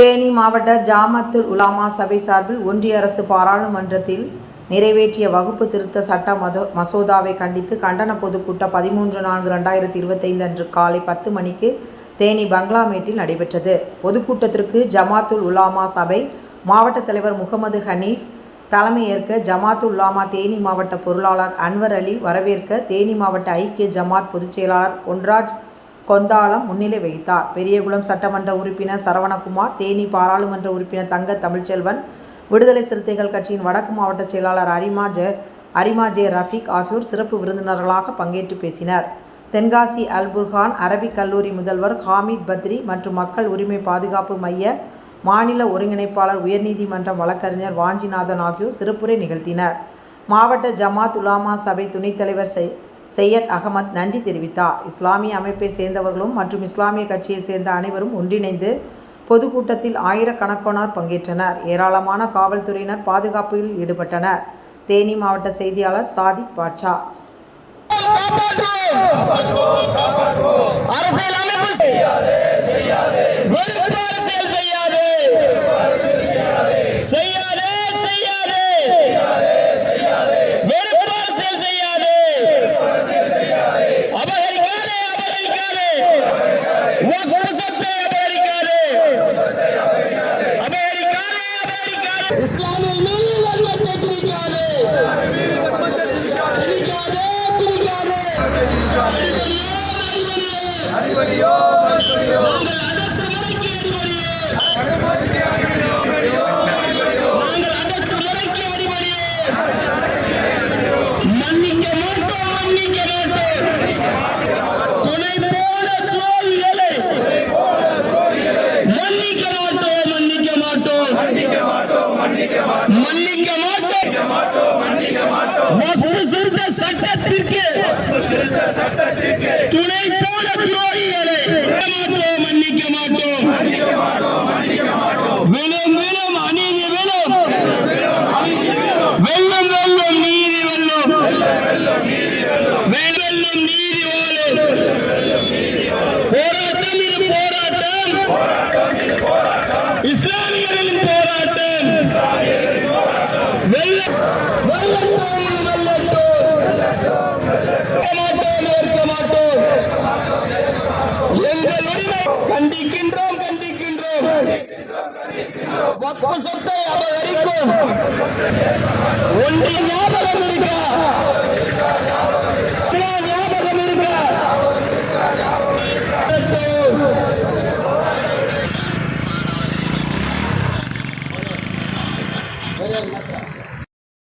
தேனி மாவட்ட ஜாமத்துல் உலாமா சபை சார்பில் ஒன்றிய அரசு பாராளுமன்றத்தில் நிறைவேற்றிய வகுப்பு திருத்த சட்ட மதோ மசோதாவை கண்டித்து கண்டன பொதுக்கூட்டம் பதிமூன்று நான்கு ரெண்டாயிரத்தி இருபத்தைந்து அன்று காலை பத்து மணிக்கு தேனி பங்களாமேட்டில் நடைபெற்றது. பொதுக்கூட்டத்திற்கு ஜமாத்துல் உலாமா சபை மாவட்ட தலைவர் முகமது ஹனீஃப் தலைமையேற்க ஜமாத்துல் உலாமா தேனி மாவட்ட பொருளாளர் அன்வர் அலி வரவேற்க தேனி மாவட்ட ஐக்கிய ஜமாத் பொதுச்செயலாளர் பொன்ராஜ் கொந்தாளம் முன்னிலை வகித்தார். பெரியகுளம் சட்டமன்ற உறுப்பினர் சரவணகுமார் தேனி பாராளுமன்ற உறுப்பினர் தங்க தமிழ்ச்செல்வன் விடுதலை சிறுத்தைகள் கட்சியின் வடக்கு மாவட்ட செயலாளர் அரிமா ஜெ அரிமா ஜே ரஃபீக் ஆகியோர் சிறப்பு விருந்தினர்களாக பங்கேற்று பேசினர். தென்காசி அல்புர்கான் அரபிக் கல்லூரி முதல்வர் ஹாமித் பத்ரி மற்றும் மக்கள் உரிமை பாதுகாப்பு மைய மாநில ஒருங்கிணைப்பாளர் உயர்நீதிமன்றம் வழக்கறிஞர் வாஞ்சிநாதன் ஆகியோர் சிறப்புரை நிகழ்த்தினர். மாவட்ட ஜமாத் உலாமா சபை துணைத் தலைவர் செய் செய்யத் அகமத் நன்றி தெரிவித்தார். இஸ்லாமிய அமைப்பை சேர்ந்தவர்களும் மற்றும் இஸ்லாமிய கட்சியை சேர்ந்த அனைவரும் ஒன்றிணைந்து பொதுக்கூட்டத்தில் ஆயிரக்கணக்கானோர் பங்கேற்றனர். ஏராளமான காவல்துறையினர் பாதுகாப்பில் ஈடுபட்டனர். தேனி மாவட்ட செய்தியாளர் சாதிக் பாட்ஷா. वो फुर्सत पे अमेरिका ने। अमेरिका ने अमेरिका ने। इस्लामी नहीं लगते तरीका ने तरीका ने तरीका ने हरी बलियो हरी बलियो மாட்டோம் மன்னிக்க மாட்டோம். வக்ஃபு திருத்த சட்டத்திற்கு துணை போன துரோகிகளை மன்னிக்க மாட்டோம் வேணும் வேணும் அநீதி வேணும் வெல்லும் வெல்லும் நீதி வெல்லும். வெல்லும் நீதி வாழும் கண்டிக்கின்றோம். கண்டிக்கின்றோம் வக்ஃபு சொத்தை அபகரிக்கும். ஒன்றிய ஞாபகம் இருக்கா? இதெல்லாம் ஞாபகம் இருக்கா? வெல்லட்டும்.